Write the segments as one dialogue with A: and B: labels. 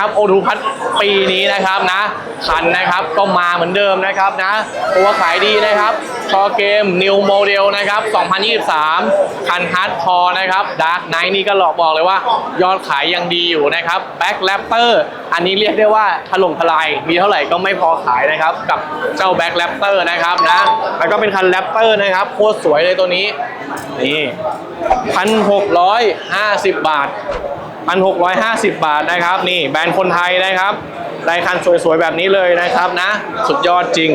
A: นะครับ O2 พัทปีนี้นะครับนะคันนะครับก็มาเหมือนเดิมนะครับนะตัวขายดีนะครับชอเกม New Model นะครับ 2023 คันฮาร์ดคอร์นะครับ Dark Knight นี่ก็หลอกบอกเลยว่ายอดขายยังดีอยู่นะครับ Back Raptor อันนี้เรียกได้ว่าถล่มทลาย มีเท่าไหร่ก็ไม่พอขายนะครับ กับเจ้า Back Raptor นะครับนะแล้วก็เป็นคัน Raptor นะครับโคตรสวยเลยตัวนี้นี่พันหกร้อยห้าสิบบาท พันหกร้อยห้าสิบบาทนะครับ นี่แบรนด์คนไทยนะครับได้คันสวยๆแบบนี้เลยนะครับนะ สุดยอดจริง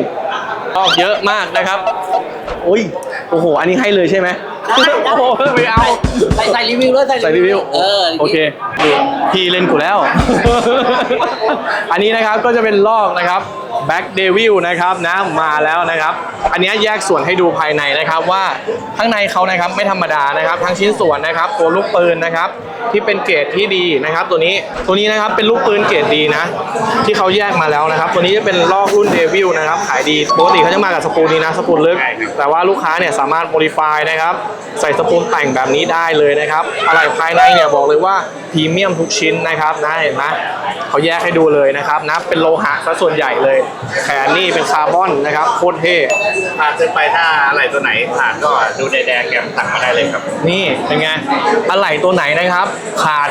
A: ออกเยอะมากนะครับอุ้ยโอ้โห อันนี้ให้เลยใช่ไหม
B: ได้ได้
A: โอ้โหไม่เอา
B: ใส่ใส่รีวิวด้วย
A: ใส่รีวิว
B: เออ
A: โอเคพี่เล่นกูแล้ว อันนี้นะครับก็จะเป็นลอกนะครับ Back Devil นะครับนะมาแล้วนะครับ อันนี้แยกส่วนให้ดูภายในนะครับว่าข้างในเขานะครับไม่ธรรมดานะครับทั้งชิ้นส่วนนะครับตัวลูกปืนนะครับที่เป็นเกรดที่ดีนะครับ ตัวนี้ตัวนี้นะครับเป็นลูกปืนเกรดดีนะ ที่เขาแยกมาแล้วนะครับ ตัวนี้จะเป็นลอกรุ่น Devil นะครับขายดีปกติเขาจะมากับสปูลนี้นะสปูลลึก แต่ว่าลูกค้าเนี่ยสามารถ modify นะครับใส่สปูลแต่งแบบนี้ได้เลยนะครับอะไรภายในเนี่ยบอกเลยว่าพรีเมียมทุกชิ้นนะครับนะเห็นไหมเขาแยกให้ดูเลยนะครับนะเป็นโลหะซะส่วนใหญ่เลยแขนนี่เป็นคาร์บอนนะครับโคตรเท่
C: พาซื้อไปถ้าอะไรตัวไหนผ่านก็ดูแดงๆแกมสั่งมาได้เลยครับ
A: นี่เป็นไงอะไรตัวไหนนะครับ ขาด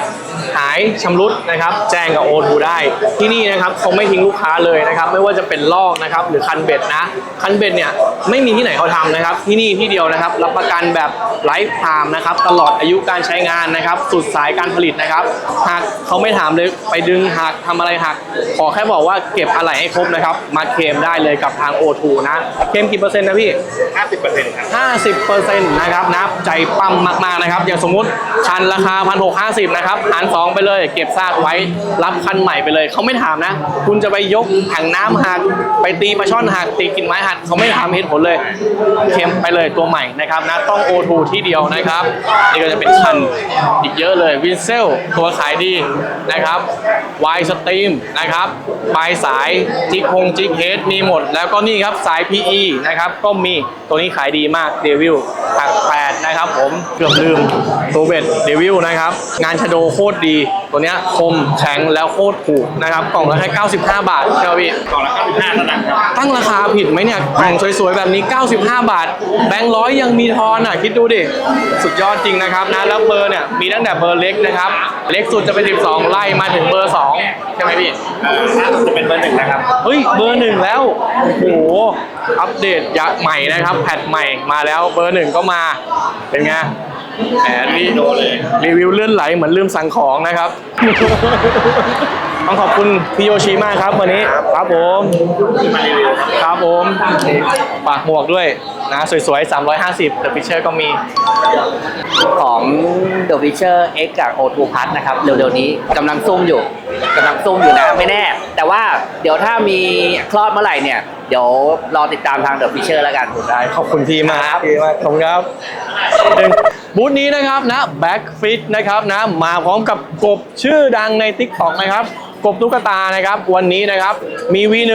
A: หายชำรุดนะครับ แจ้งกับโอทูได้ ที่นี่นะครับเขาไม่ทิ้งลูกค้าเลยนะครับ ไม่ว่าจะเป็นลอกนะครับ หรือคันเบ็ดนะ คันเบ็ดเนี่ยไม่มีที่ไหนเขาทำนะครับ ที่นี่ที่เดียวนะครับ รับประกันแบบไลฟ์ไทม์นะครับ ตลอดอายุการใช้งานนะครับ สุดสายการผลิตนะครับ หากเขาไม่ถามเลยไปดึงหักทำอะไรหัก ขอแค่บอกว่าเก็บอะไรให้ครบนะครับมาเคลมได้เลยกับทาง O2 นะเคลมกี่เปอร์เซ็นต์นะพี่
C: 50%ครับ
A: 50%นะครับนะใจปั้มมากๆนะครับ อย่างสมมุติคันราคา 1,650 นะครับ หาร 2 ไปเลย เก็บซากไว้รับคันใหม่ไปเลย เขาไม่ถามนะ คุณจะไปยกถังน้ำหักไปตีปลาช่อนหักตีกิ่งไม้หักเขาไม่ถามเหตุผลเลยเข็มไปเลยตัวใหม่นะครับนะต้อง O2 ที่เดียวนะครับนี่ก็จะเป็นคันอีกเยอะเลยวินเซลตัวขายดีนะครับวายสตรีมนะครับปลายสายจิกฮงจิกเฮดมีหมด แล้วก็นี่ครับสาย PE นะครับก็มีตัวนี้ขายดีมากเดวิลถักแปดนะครับผมเกือบลืมตัวเบ็ดเดวิลนะครับ งานชะโดโคตรดี ตัวเนี้ยคมแข็งแล้วโคตรถูกนะครับกล่องละแค่95 บาทใช่ไหมพี่
C: กล่องละ95เท่านั้นครับ
A: ตั้งราคาผิดไหมเนี่ยกล่องสวยๆแบบนี้ 95 บาท แบงค์ร้อยยังมีทอนอะคิดดูดิสุดยอดจริงนะครับนะแล้วเบอร์เนี่ยมีตั้งแต่เบอร์เล็กนะครับ เล็กสุดจะเป็น 12 ไล่มาถึงเบอร์ 2 ใช่ไหมพี่
C: เอ่อล่าสุดจะเป็นเบอร์หนึ่งนะครับ
A: เฮ้ยเบอร์หนึ่งแล้วโอ้โหอัปเดตยะใหม่นะครับแพทใหม่มาแล้วเบอร์หนึ่งก็มาเป็นไง แผนนี่
C: โดนเลย
A: รีวิวเลื่อนไหลเหมือนลืมสั่งของนะครับ ต้องขอบคุณพี่โยชิมากครับวันนี้ครับผม
C: มารีวิวครับ
A: ครับผมปากหมวกด้วยนะสวยๆ 350 The Picture ก็มี
B: ของ The Witcher X จาก O2 Plus นะครับ เร็วๆนี้กำลังซุ่มอยู่กำลังซุ่มอยู่นะไม่แน่ แต่ว่าเดี๋ยวถ้ามีคลอดเมื่อไหร่เนี่ย เดี๋ยวรอติดตามทาง The Witcher แล้วกัน
A: ได้ขอบคุณพี่มาก
B: ครับ
A: พี่มากขอบคุณครับบูธนี้นะครับนะ Backfit นะครับนะมาพร้อมกับกบชื่อดังใน TikTok นะครับ กบตุ๊กตานะครับ วันนี้นะครับมี V1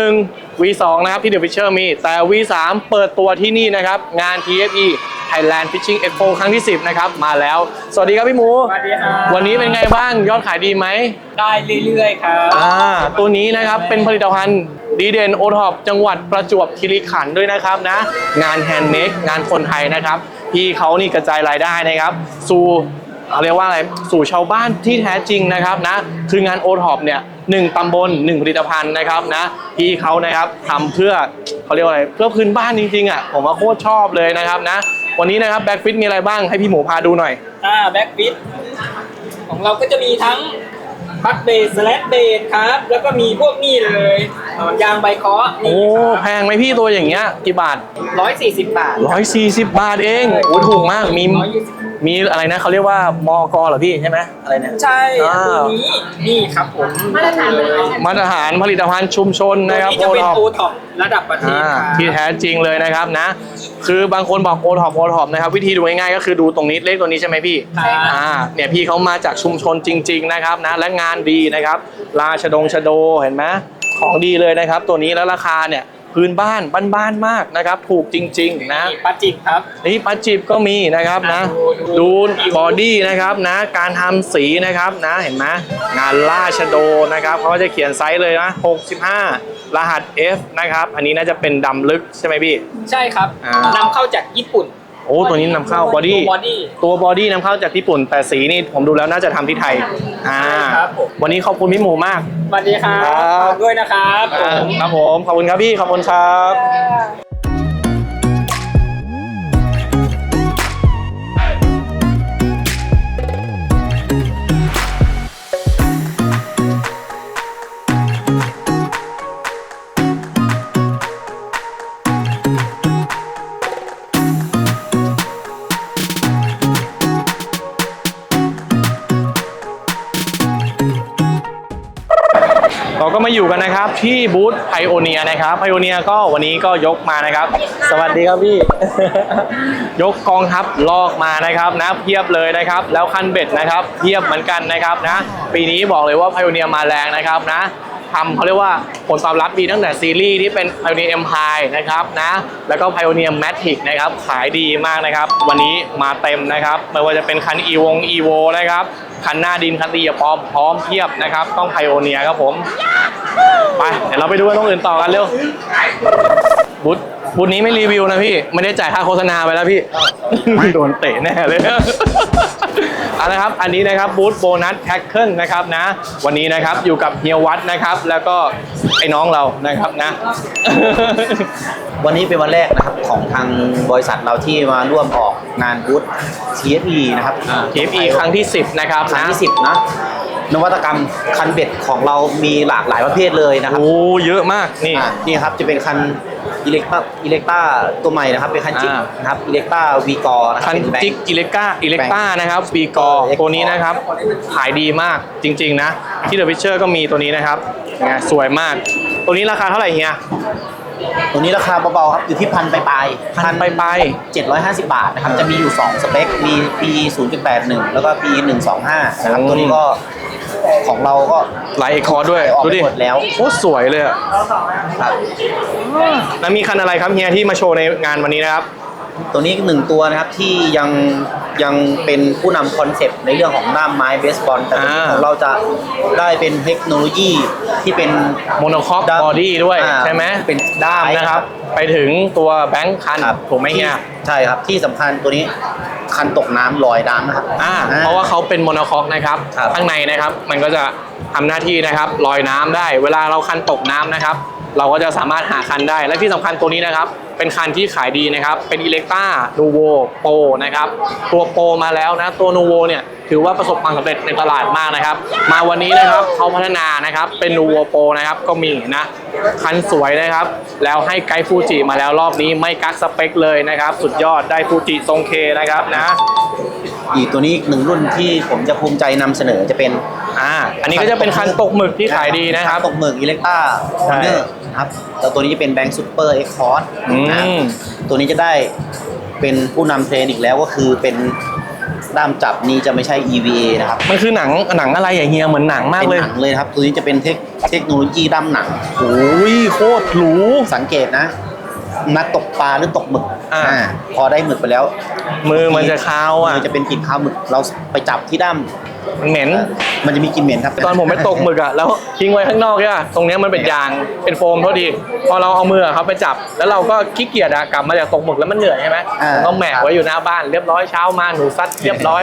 A: V2 นะครับที่ The Fisher มี แต่ V3 เปิดตัวที่นี่นะครับ งาน TFE Thailand Fishing Expo ครั้งที่ 10 นะครับ มาแล้ว สวัสดีครับพี่หมู
D: สวัสดีครับ
A: วันนี้เป็นไงบ้างยอดขายดีไหม
D: ได้เรื่อยๆครับ
A: อ่าตัวนี้นะครับเป็นผลิตภัณฑ์ดีเด่นโอท็อปจังหวัดประจวบคีรีขันธ์ด้วยนะครับนะ งานแฮนด์เมดงานคนไทยนะครับ พี่เขานี่กระจายรายได้นะครับ สู่ เขาเรียกว่าอะไรสู่ชาวบ้านที่แท้จริงนะครับนะคืองานโอท็อปเนี่ยหนึ่งตำบลหนึ่งผลิตภัณฑ์นะครับนะพี่เขานะครับทำเพื่อเขาเรียกว่าอะไรเพื่อพื้นบ้านจริงๆอะผมว่าโคตรชอบเลยนะครับนะ วันนี้นะครับแบ็กฟิตมีอะไรบ้างให้พี่หมูพาดูหน่อย
D: อ่าแบ็กฟิตของเราก็จะมีทั้งพัดเบสแลดเบสครับ แล้วก็มีพวกนี่เลยหนอนยางใบเคาะ
A: โอ้แพงไหมพี่ตัวอย่างเงี้ยกี่บาท
D: ร้อยสี่สิบบาท
A: ร้อยสี่สิบบาทเองโอ้ถูกมากมี
D: 120
A: มีอะไรนะเขาเรียกว่ามอกเหรอพี่ใช่ไหมอะไรเนี่ย
D: ใช่
A: อ่า
D: ตัวนี้นี่ครับผมมาตรฐาน
A: มาตรฐานผลิตภัณฑ์ชุมชน
D: ตัว
A: นะครับ
D: นี้จะเป็น
A: ท็อป
D: โอท็อประดับประเทศ
A: อ่า
D: ครับ
A: ที่แท้จริงเลยนะครับนะ คือบางคนบอกโอท็อปโอท็อปนะครับ วิธีดูง่ายๆก็คือดูตรงนี้เลขตัวนี้ใช่ไหมพี่
D: ครับ
A: อ่าเนี่ยพี่เขามาจากชุมชนจริง ๆ นะครับนะ และงานดีนะครับ ราชดงชโดเห็นไหมของดีเลยนะครับ ตัวนี้แล้วราคาเนี่ย พื้นบ้านบ้านๆมากนะครับ ถูกจริง ๆ นะ
D: นี่ปลาจิกครับ
A: นี่ปลาจิบก็มีนะครับนะ
D: ดู
A: ดู
D: ดู
A: บอดี้นะครับนะ การทำสีนะครับนะเห็นไหมงานล่าชโดนะครับเขาก็จะเขียนไซส์เลยนะ 65 รหัส F นะครับ อันนี้น่าจะเป็นดำลึกใช่ไหมพี่
D: ใช่ครับ
A: อ่าน
D: นำเข้าจากญี่ปุ่น
A: โอ้ตัวนี้นำเข้าบอดี้
D: บอดี้
A: ตัวบอดี้นำเข้าจากญี่ปุ่น แต่สีนี่ผมดูแล้วน่าจะทำที่ไทย อ่า
D: ใช่ครับผม
A: วันนี้ขอบคุณพี่หมูมาก
D: สวัสดีครับ
A: ครับ
D: ฝากด้วยนะครับผ
A: อ่าม ครับผม ขอบคุณครับพี่ ขอบคุณครับเร นนะครับที่บูธไพโอเนียนะครับไพโอเนียก็วันนี้ก็ยกมานะครับ สวัสดีครับพี่ ยกกองทัพลอกมานะครับนะเพียบเลยนะครับ แล้วคันเบ็ดนะครับเพียบเหมือนกันนะครับนะ ปีนี้บอกเลยว่าไพโอเนียมาแรงนะครับนะทำเขาเรียกว่าผลตอบรับดีตั้งแต่ซีรีส์ที่เป็น Pioneer Empire นะครับนะแล้วก็ Pioneer Matic นะครับขายดีมากนะครับ วันนี้มาเต็มนะครับไม่ว่าจะเป็นคัน e วง e v o นะครับ คันหน้าดินคันตีพร้อมพร้อมเทียบนะครับ ต้องไพโอเนียครับผม ไป เดี๋ยวเราไปดูกันตรงอื่นต่อกันเร็ว บูธบูธนี้ไม่รีวิวนะพี่ ไม่ได้จ่ายค่าโฆษณาไปแล้วพี่ โดนเตะแน่เลย เอาละครับ อันนี้นะครับบูธโบนัสแท็กเกิลนะครับนะ วันนี้นะครับอยู่กับเฮียวัดนะครับ แล้วก็ไอ้น้องเรานะครับนะ
E: วันนี้เป็นวันแรกนะครับของทางบริษัทเราที่มาร่วมออกงานบูธ TFE นะครับ
A: TFE ครั้งที่ 10 นะครับ
E: ครั้ง
A: นะ
E: ที่ 10 นะนวัตกรรมคันเบ็ดของเรามีหลากหลายประเภทเลยนะครับ
A: โอ้เยอะมากนี่
E: อ่านี่ครับจะเป็นคัน อิเล็กต้าอิเล็กต้าตัวใหม่นะครับเป็นคันจิก
A: อ่า
E: นะครับอิเล็กต้าวีกอนะครั
A: คั
E: บ
A: น
E: เป็นแบง
A: จิก
E: ค์
A: อิเล็กต้าอิเล็กต้านะครับปีกอ
E: เออ
A: ตัวนี้นะครับ ขายดีมากจริง ๆ นะ ที่เดอะพิเชอร์ก็มีตัวนี้นะครับไงสวยมาก ตัวนี้ราคาเท่าไหร่เฮีย
E: ตัวนี้ราคาเบาๆครับอยู่ที่พันปลายๆ
A: พันปลาย
E: 750 บาทนะครับจะมีอยู่ 2 สเปค มี PE 0.81 แล้วก็ PE 125นะครับ
A: อืม
E: ตัวนี้ก็ ของเราก็
A: ไลท์เอคอร์ด้วย
E: ออก
A: ดู
E: ไป
A: ดิ
E: หมดแล้ว
A: โคตรสวยเลยอะ
E: ครับ
A: แล้วมีคันอะไรครับเฮียที่มาโชว์ในงานวันนี้นะครับ
E: ตัวนี้หนึ่งตัวนะครับที่ยัง ยังเป็นผู้นำคอนเซปต์ในเรื่องของด้ามไม้เบสบอลแต่ตัวนี้
A: อ่า
E: ของเราจะได้เป็นเทคโนโลยีที่เป็น
A: โมโนคอ
E: ด้าม
A: บอดี้ด้วย
E: อ่า
A: ใช่ไหม
E: เป็น
A: ด้ามนะครับ ไปถึงตัวแบงค์คัน
E: ครับ
A: ถูกไหมเฮีย
E: ที่ใช่ครับที่สำคัญตัวนี้คันตกน้ำลอยน้ำนะครับ
A: อ่า
E: อ่า
A: เพราะว่าเขาเป็นโมโนคอกนะครับ
E: ครับ
A: ข้างในนะครับ มันก็จะทำหน้าที่นะครับลอยน้ำได้ เวลาเราคันตกน้ำนะครับ เราก็จะสามารถหาคันได้ และที่สำคัญตัวนี้นะครับ เป็นคันที่ขายดีนะครับ เป็นอิเล็กต้านูโวโปนะครับ ตัวโปรมาแล้วนะ ตัวนูโวเนี่ยถือว่าประสบความสำเร็จในตลาดมากนะครับ มาวันนี้นะครับเขาพัฒนานะครับ เป็นนูโวโปรนะครับ ก็มีนะ คันสวยนะครับ แล้วให้ไกด์ฟูจิมาแล้วรอบนี้ไม่กักสเปคเลยนะครับ สุดยอดได้ฟูจิทรงเคนะครับนะ
E: อีกตัวนี้อีกหนึ่งรุ่นที่ผมจะภูมิใจนำเสนอจะเป็น
A: อ่าอันนี้ก็จะเป็นคันตกหมึกที่ขายดีนะครับ
E: ตกหมึกอิเล็กต้า
A: ใช่
E: เนอร์ ครับแล้วตัวนี้จะเป็นแบงค์ซูเปอร์เอ็กคอร์ด
A: อืม
E: ตัวนี้จะได้เป็นผู้นำเทรนอีกแล้วก็คือเป็นด้ามจับนี้จะไม่ใช่ EVA นะครับ
A: มันคือหนังหนังอะไรอย่างเงี้ยเหมือนหนังมาก
E: เป็น
A: เลย
E: หนังเลยนะครับ ตัวนี้จะเป็นเทคเทคโนโลยีด้ามหนัง
A: โอ้ยโคตรหรู
E: สังเกตนะ นักตกปลาหรือตกหมึก
A: อ่า
E: อ่าพอได้หมึกไปแล้ว
A: มือมันจะคาวอะ
E: มันจะเป็นกลิ่นข้าวหมึกเราไปจับที่ด้าม
A: มันเหม็น
E: มันจะมีกลิ่นเหม็นครับ
A: ตอนผมไปตกหมึกอะแล้วทิ้งไว้ข้างนอกใช่ป่ะตรงเนี้ยมันเป็นยางเป็นโฟมเท่าดีพอเราเอามือเขาไปจับ แล้วเราก็ขี้เกียจอะกลับมาจากตกหมึกแล้วมันเหนื่อยใช่ไหม
E: อ่า
A: ต้องแหมกไว้อยู่หน้าบ้านเรียบร้อยเช้ามาหนูซัดเรียบร้อย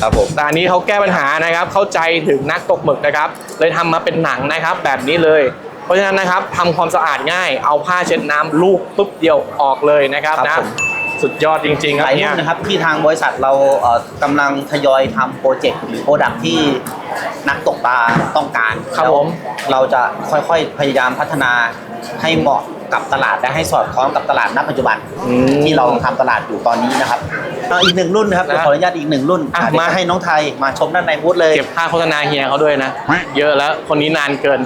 E: ครับผม
A: แต่อันนี้เขาแก้ปัญหานะครับ เข้าใจถึงนักตกหมึกนะครับ เลยทำมาเป็นหนังนะครับ แบบนี้เลย เพราะฉะนั้นนะครับทำความสะอาดง่าย เอาผ้าเช็ดน้ำลูบปุ๊บเดียวออกเลยนะครับ
E: ครับ
A: นะ
E: ผม
A: สุดยอดจริงๆค
E: ห
A: รับ
E: ลาย
A: เนี่
E: รุ่
A: ย
E: นนะครับที่ทางบริษัทเราเอ่อกำลังทยอยทำโปรเจกต์หรือโปรดักที่นักตกปลาต้องการ
A: ครับ
E: แล้ว
A: ผม
E: เราจะค่อยๆพยายามพัฒนาให้เหมาะกับตลาดและให้สอดคล้องกับตลาดณปัจจุบัน
A: อืม
E: ที่เราทำตลาดอยู่ตอนนี้นะครับเอ่ออีกหนึ่งรุ่นนะครับ
A: นะ
E: ขออนุญาตอีกหนึ่งรุ่น
A: อะ
E: อะเดี๋ยว
A: มา
E: จะให้น้องไทยมาชมด้านในบูธเลย
A: เก็บค่าโฆษณาเฮียเขาด้วยนะ เยอะแล้วคนนี้นานเกิน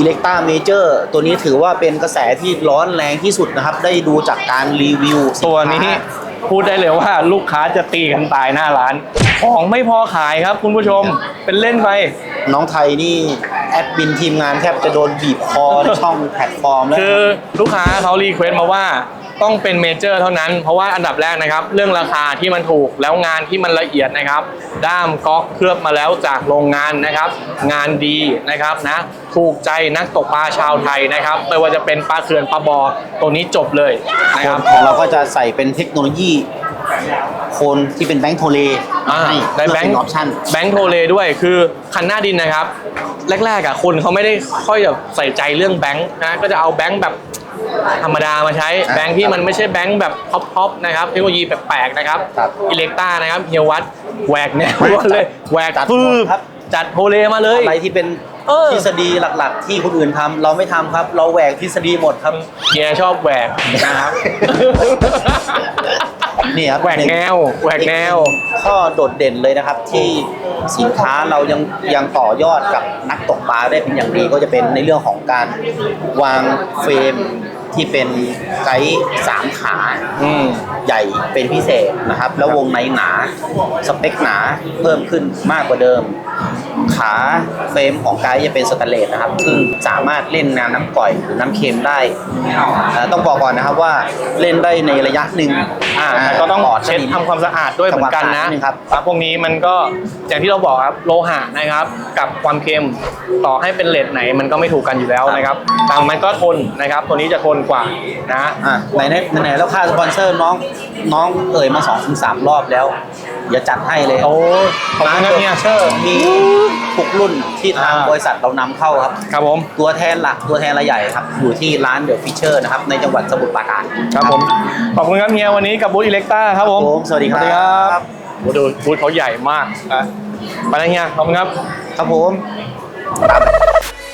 E: อิเล็กต้าเมเจอร์ตัวนี้ถือว่าเป็นกระแสที่ร้อนแรงที่สุดนะครับ ได้ดูจากการรีวิวสิค้า
A: ตัวนี้พูดได้เลยว่าลูกค้าจะตีกันตายหน้าร้าน ของไม่พอขายครับคุณผู้ชมเป็นเล่นไป
E: น้องไทยนี่แอดมินทีมงานแทบจะโดนบีบคอในช่องแพลตฟอร์มแล้ว
A: คือลูกค้าเขารีเควสต์มาว่า ต้องเป็นเมเจอร์เท่านั้น เพราะว่าอันดับแรกนะครับ เรื่องราคาที่มันถูกแล้วงานที่มันละเอียดนะครับ ด้ามก๊อกเคลือบมาแล้วจากโรงงานนะครับ งานดีนะครับนะถูกใจนักตกปลาชาวไทยนะครับ ไม่ว่าจะเป็นปลาเขื่อนปลาบอตัวนี้จบเลยนะครับ
E: ของเราก็จะใส่เป็นเทคโนโลยีโคนที่เป็นแบงค์โทเล
A: อ่า
E: ให้
A: ได้แบง
E: เพื่อ
A: ค์
E: เป็นออปชั่น
A: แบงค์โทเลด้วยคือคันหน้าดินนะครับ แรกๆอะคนเขาไม่ได้ค่อยแบบใส่ใจเรื่องแบงค์นะก็จะเอาแบงค์แบบ ธรรมดามาใช้แบงค์ที่มันไม่ใช่แบงค์แบบท็อปๆนะครับเทคโนโลยีแปลกๆนะครับ
E: ครับ
A: อิเล็กต้านะครับเฮียวัดแหวกแนวเลยแหวก
E: จัด
A: ฟืบ
E: ครับ
A: จัดโทเลมาเลย
E: อะไรที่เป็น
A: เออ
E: ทฤษฎีหลักๆ ที่คนอื่นทำเราไม่ทำครับ เราแหวกทฤษฎีหมดครับ
A: เฮียชอบแหวกนะครับ
E: นี่ครับ
A: แหวกแนวแหวกแนว
E: ข้อโดดเด่นเลยนะครับ ที่สินค้าเรายังยังต่อยอดกับนักตกปลาได้เป็นอย่างดีก็จะเป็นในเรื่องของการวางเฟรม ที่เป็นไกด์สามขา
A: อืม
E: ใหญ่เป็นพิเศษนะครับ แล้ววงในหนา สเปคหนาเพิ่มขึ้นมากกว่าเดิม ขาเฟรมของไกด์จะเป็นสแตนเลสนะครับ ซึ่งสามารถเล่นน้ำน้ำก่อยหรือน้ำเค็มได้เอ่อต้องบอกก่อนนะครับว่าเล่นได้ในระยะหนึ่ง
A: อ่าแต่ก็ต้องเช็ดทำความสะอาดด้วยเหมือนกันนะ
E: ทำความสะอาดนิดนึงครับ
A: พวกนี้มันก็อย่างที่เราบอกครับโลหะนะครับ กับความเค็มต่อให้เป็นเลดไหน มันก็ไม่ถูกกันอยู่แล้วนะครับแต่มันก็ทนนะครับ ตัวนี้จะทนกว่านะ
E: อะไหนไหนไหนแล้วค่าสปอนเซอร์น้องน้องเอ่ยมา2อถึงสรอบแล้วอย่าจัดให้เลย
A: โอ้ขอบคุณครับเนี่ย
E: เชอร์มีทุกรุ่นที่ทาง
A: อ่า
E: บริษัทเรานำเข้าครับ
A: ครับผม
E: ตัวแทนหลักตัวแทนรายใหญ่ครับอยู่ที่ร้านเดอะฟิชเชอร์นะครับในจังหวัดสมุทรปราการ
A: ครับผมขอบคุณครับเฮียวันนี้กับบูธอิเล็กต้าครับผม
E: สวัสดีครับ
A: โอ้ดูบูธเขาใหญ่มากอะไปแล้วเฮียขอบคุณครับ
E: ครับผม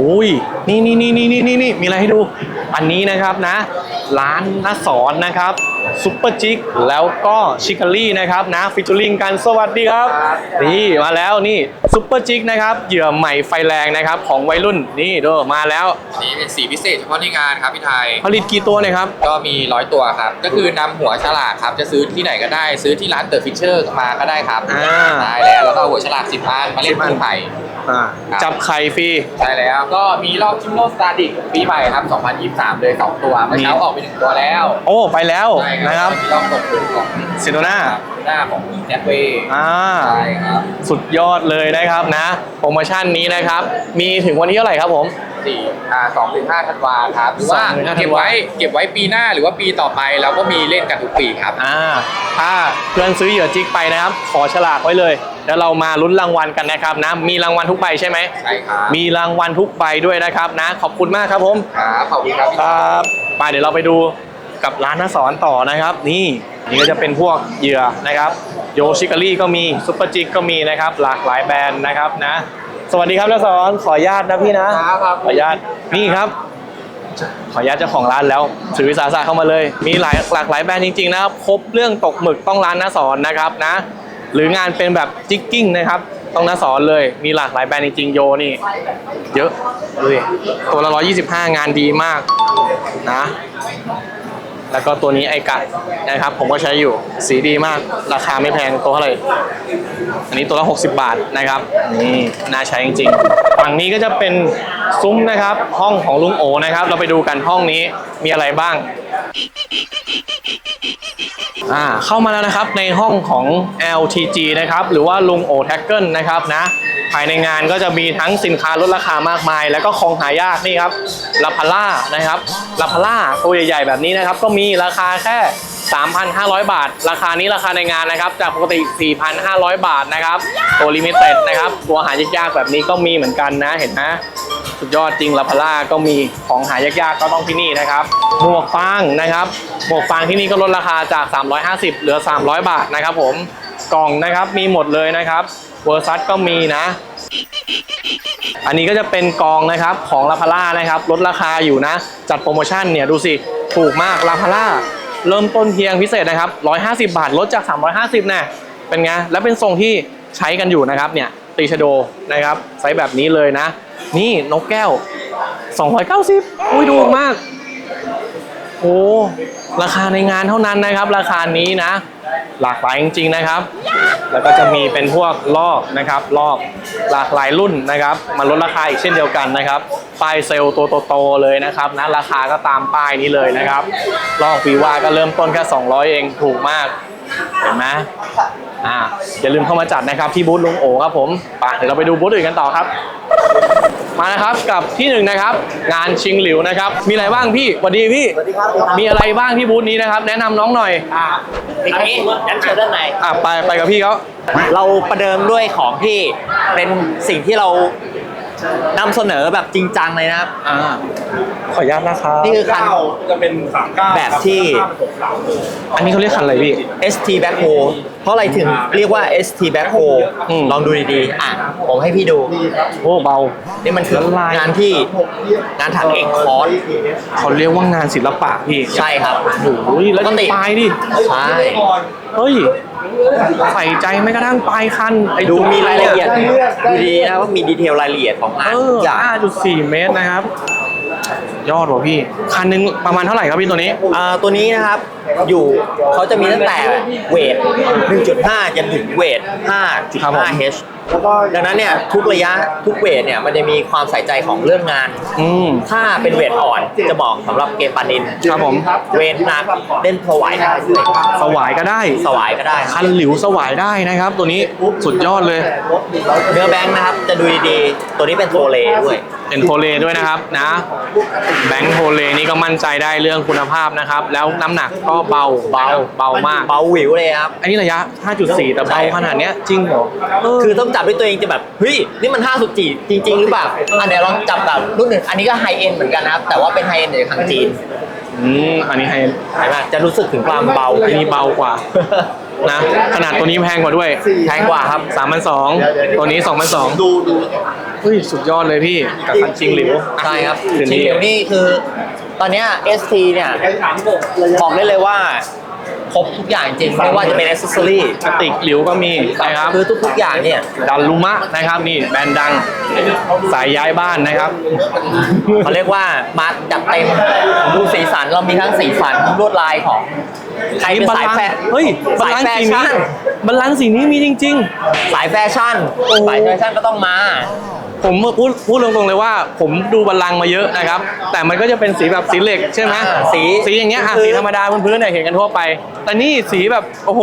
A: อุ้ยนี่นี่นี่นี่นี่นี่นี่มีอะไรให้ดู อันนี้นะครับนะ ร้านนาสอนนะครับซุปเปอร์จิกแล้วก็ชิคารี่นะครับนะฟิชเชอริงกันสวัสดีครับ นี่มาแล้วนี่ซุปเปอร์จิกนะครับเหยื่อใหม่ไฟแรงนะครับของวัยรุ่นนี่เด้อมาแล้ว
F: นี่เป็นสีพิเศษเฉพาะในงานครับพี่ไทย
A: ผลิตกี่ตัวเนยครับ
F: ก็มีร้อยตัวครับ ก็คือนำหัวฉลากครับ จะซื้อที่ไหนก็ได้ ซื้อที่ร้านเตอร์ฟิชเชอร์มาก็ได้ครับ
A: อ่า
F: ได้แล้วแล้วก็เอาหัวฉลากสิบอันมาเล่น
A: 10อัน
F: คู่ไผ่
A: อ่า
F: ครับ
A: จับไข่ฟรี
F: ใช่แล้วก็มีรอบชิมโนสตาร์ดิกปีใหม่ครับ 2023 เลย 2 ตัวเมื่อเช้า
A: มี
F: ออกไปหนึ่งตัวแล้ว
A: โอ้ไปแล้ว
F: ใช่
A: นะครับ
F: มีรอบตกคืนของ
A: ซิโนนา
F: หน้าของแจ็คเวย์
A: อ่า
F: ใช่ครับ
A: สุดยอดเลยนะครับนะโปรโมชั่นนี้นะครับ มีถึงวันที่เท่าไหร่ครับผม
F: สี่อ่าสองถึงห้าธันวาครับหรือว่า
A: 2-5ธันวา
F: เก็บไว้เก็บไว้ปีหน้าหรือว่าปีต่อไปเราก็มีเล่นกันทุกปีครับ
A: อ่าถ้าเพื่อนซื้อเหยื่อจิกไปนะครับ ขอฉลากไว้เลย แล้วเรามาลุ้นรางวัลกันนะครับนะ มีรางวัลทุกใบใช่ไหม
F: ใช่ครับ
A: มีรางวัลทุกใบด้วยนะครับนะ ขอบคุณมากครับผม
F: ครับขอบคุณครับพี่
A: ครับไปเดี๋ยวเราไปดูกับร้านน้าสอนต่อนะครับ นี่นี่ก็จะเป็นพวกเหยื่อนะครับโยชิการี่ก็มีซุปเปอร์จิกก็มีนะครับ หลากหลายแบรนด์นะครับนะ สวัสดีครับน้าสอนขออนุญาตนะพี่นะ
F: ครับ
A: ขออนุญาตนี่ครับ ขออนุญาตเจ้าของร้านแล้วถือวิสาสะเข้ามาเลย มีหลายหลากหลายแบรนด์จริงๆนะครับครบเรื่องตกหมึกต้องร้านน้าสอนนะครับนะ หรืองานเป็นแบบจิกกิ้งนะครับต้องน้าสอนเลยมีหลากหลายแบรนด์จริงๆโยนี่ เยอะดูดิตัวละ125 งานดีมากนะ แล้วก็ตัวนี้ไอกัดนะครับ ผมก็ใช้อยู่สีดีมาก ราคาไม่แพงตัวเท่าไหร่อันนี้ตัวละ 60 บาทนะครับนี่น่าใช้จริงๆฝั่งนี้ก็จะเป็นซุ้มนะครับ ห้องของลุงโอนะครับ เราไปดูกันห้องนี้มีอะไรบ้าง อ่าเข้ามาแล้วนะครับในห้องของ LTG นะครับหรือว่าลุงโอแท็กเกิลนะครับนะภายในงานก็จะมีทั้งสินค้าลดราคามากมาย แล้วก็ของหายากนี่ครับลาพาร่านะครับลาพาร่าตัวใหญ่ๆแบบนี้นะครับ ก็มีราคาแค่ 3,500 บาท ราคานี้ราคาในงานนะครับ จากปกติ 4,500 บาทนะครับตัวลิมิเต็ดนะครับ ตัวหายากๆแบบนี้ก็มีเหมือนกันนะเห็นไหม สุดยอดจริงลาพาร่าก็มีของหายากๆก็ต้องที่นี่นะครับหมวกฟางนะครับ หมวกฟางที่นี่ก็ลดราคาจาก 350 เหลือ 300 บาทนะครับผมกล่องนะครับมีหมดเลยนะครับเวอร์ซัสก็มีนะ อันนี้ก็จะเป็นกองนะครับของลาพาร่านะครับลดราคาอยู่นะ จัดโปรโมชั่นเนี่ยดูสิถูกมากลาพาร่าเริ่มต้นเพียงพิเศษนะครับ 150 บาทลดจาก 350นะเป็นไง แล้วเป็นทรงที่ใช้กันอยู่นะครับเนี่ยตีชโดนะครับไซส์แบบนี้เลยนะ นี่นกแก้ว 290อุ้ยดูมาก โอ้ราคาในงานเท่านั้นนะครับ ราคานี้นะ หลากหลายจริง ๆนะครับ แล้วก็จะมีเป็นพวกลอกนะครับลอกหลากหลายรุ่นนะครับ มาลดราคาอีกเช่นเดียวกันนะครับป้ายเซลล์ตัวโตๆเลยนะครับนะราคาก็ตามป้ายนี้เลยนะครับลอกวีว่าก็เริ่มต้นแค่ 200 เองถูกมากเห็นไหมอ่าอย่าลืมเข้ามาจัดนะครับที่บูธลุงโอครับผมไปเดี๋ยวเราไปดูบูธอื่นกันต่อครับ มานะครับกับที่หนึ่งนะครับ งานชิงหลิวนะครับ มีอะไรบ้างพี่สวัสดีพี่มีอะไรบ้างที่บูธนี้นะครับ แนะนำน้องหน่อย
B: ทีนี้งั้นเชิญด้านใน
A: อะไปไปกับพี่เขา
G: เราประเดิมด้วยของที่เป็นสิ่งที่เรา นำเสนอแบบจริงจังเลยนะครับ
A: อ่าขออนุญาตนะครับ
G: นี่คือคันแบบที่
A: อันนี้เขาเรียกคันอะไรพี่
G: ST Backho เพราะอะไรถึงเรียกว่า ST Backho
A: อืม
G: ลองดูดีๆ อะ ผมให้พี่ดู
A: โอ้เบา
G: นี่มันคือ
A: ละลาย
G: งานที่งานถักเอกคอร์ส
A: เขาเรียกว่างานศิลปะพี่
G: ใช่ครับ
A: โอ้ยแล้ว
G: ปกติ
A: ปลายดิ
G: ใช่
A: เฮ้ย ใส่ใจไม่กระทั่งปลายคันไอ้
G: ดู
A: จุ
G: มีรายละเอียดดูดีนะว่ามีดีเทลรายละเอียดของงาน
A: เอ
G: ทุ
A: อก
G: อย่าง
A: 5.4 เมตรนะครับ ยอดว่ะพี่ คันหนึงประมาณเท่าไหร่ครับพี่ตัวนี้
G: อ่าตัวนี้นะครับอยู่เขาจะมีตั้งแต่เวท 1.5จนถึงเวท
A: ครับผม
G: 5.5 H ดังนั้นเนี่ยทุกระยะทุกเวทเนี่ยมันจะมีความใส่ใจของเรื่องงาน
A: อืม
G: ถ้าเป็นเวทอ่อนจะบอกสำหรับเกมปานิน
A: ครับผม
G: เวทหนักเล่นสวายได้ด้วย
A: สวายก็ได้
G: สวายก็ได้
A: คันหลิวสวายได้นะครับ ตัวนี้สุดยอดเลย
G: เนื้อแบงค์นะครับจะดูดีๆ ตัวนี้เป็นโทเลด้วย
A: เป็นโทเลด้วยนะครับนะ แบงค์โทเลนี่ก็มั่นใจได้เรื่องคุณภาพนะครับ แล้วน้ำหนักก็เบาเบาเบามาก
G: เบาหวิวเลยครับ
A: อันนี้ระยะ 5.4 แต่เบาขนาดเนี้ยจริงเหรอเออ
G: คือต้องจับด้วยตัวเองจะแบบเฮ้ยนี่มัน5สุจิจริง ๆ หรือเปล่าอันเดี๋ยวลองจับกับรุ่นหนึ่งอันนี้ก็ไฮเอ็นเหมือนกันนะครับ แต่ว่าเป็นไฮเอ็นจากทางจีน
A: อืมอันนี้ให้
G: เห็นไหมจะรู้สึกถึงความเบา
A: อันนี้เบากว่านะขนาดตัวนี้แพงกว่าด้วย
G: แพงกว่าครับ
A: 3,200ตัวนี้2,200ดูดูเฮ้ยสุดยอดเลยพี่กับคันชิงหลิว
G: ใช่ครับ
A: คืน
G: ชิง
A: นี้
G: เหลียวนี่คือ ตอนเนี้ย ST เนี่ยบอกได้เลยว่าครบทุกอย่างจริงไม่ว่าจะเป็นอ c เซ s ซอรี่
A: กระติกหลิวก็มีนะครับ
G: คือทุกๆอย่างเนี่ย
A: ดันลุมะนะครับนี่แบรนด์ดังสายย้ายบ้านนะครับ
G: เขาเรียกว่ามาจัดเต็มดูสีสันเรามีทั้งสีสันลวดลายของใครเป็นสายแฟชั่น
A: เฮ้ยบัล
G: สาย
A: ลัง
G: แฟ
A: ก์สีนี้
G: ชั่น
A: บัลลังก์สีนี้มีจริง
G: สายแฟชั่นสายแฟชั่นก็ต้องมา
A: ๆ ผมพูดพูดตรงๆเลยว่า ผมดูบัลลังก์มาเยอะนะครับ แต่มันก็จะเป็นสีแบบสีเหล็กใช่ไหม
G: อ่าสี
A: สีอย่างเงี้ยอะ
G: คือ
A: สีธรรมดาพื้นๆเนี่ยเห็นกันทั่วไป แต่นี่สีแบบโอ้โห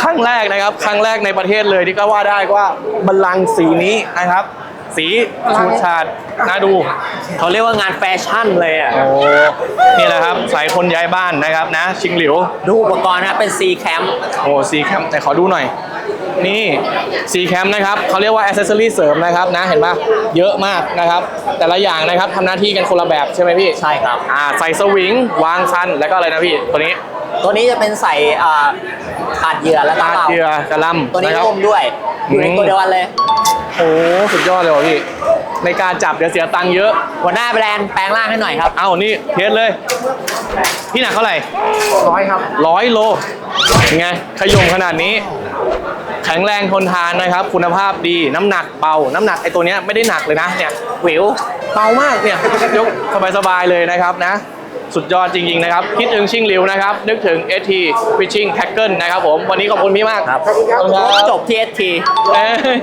A: ครั้งแรกนะครับ ครั้งแรกในประเทศเลยที่ก็ว่าได้ว่าบัลลังก์สีนี้นะครับ สีชูดฉาดน่าดู
G: เขาเรียกว่างานแฟชั่นเลยอะ
A: โอ้นี่แหละครับสายคนย้ายบ้านนะครับนะ ชิงหลิว
G: ดูอุปกรณ์นะครับเป็น C Camp
A: โอ้ซีแคมแต่ขอดูหน่อย นี่ซีแคมนะครับเขาเรียกว่าอ c เซ s ซอรี่เสริมนะครับนะเห็นปะเยอะมากนะครับ แต่ละอย่างนะครับทำหน้าที่กันคนละแบบใช่ไหมพี่
G: ใช่ครับ
A: อ่าใส่สวิง วางคันแล้วก็อะไรนะพี่ตัวนี้
G: ตัวนี้จะเป็นใส่อ่าขาดเหยื่อและตา
A: ตา
G: เปล่า
A: เจือกระลำ
G: ตัวนี้
A: นะครับ
G: ร่มด้วยอยู่ใน
A: อืม
G: ตัวเดียวกันเลย
A: โอ้สุดยอดเลยว่ะพี่ ในการจับเดี๋ยวเสียตังค์เยอะ
G: หัวหน้าแบรนด์แปลงร่างให้หน่อยครับ
A: เอ้านี่เทสเลย พี่หนักเท่าไหร่ร้อยครับร้อยโลยังไงขยมขนาดนี้ แข็งแรงทนทานนะครับ คุณภาพดีน้ำหนักเบา น้ำหนักไอ้ตัวเนี้ยไม่ได้หนักเลยนะเนี่ยหวิวเบามากเนี่ยยกสบายๆเลยนะครับนะสุดยอดจริง ๆ นะครับ คิดถึงชิงหลิวนะครับ นึกถึง ST Fishing Tackle นะครับผม วันนี้ขอบคุณพี่มาก
G: ครับ
A: ขอบคุณครับ
G: จบที่ ST
A: เอ้ย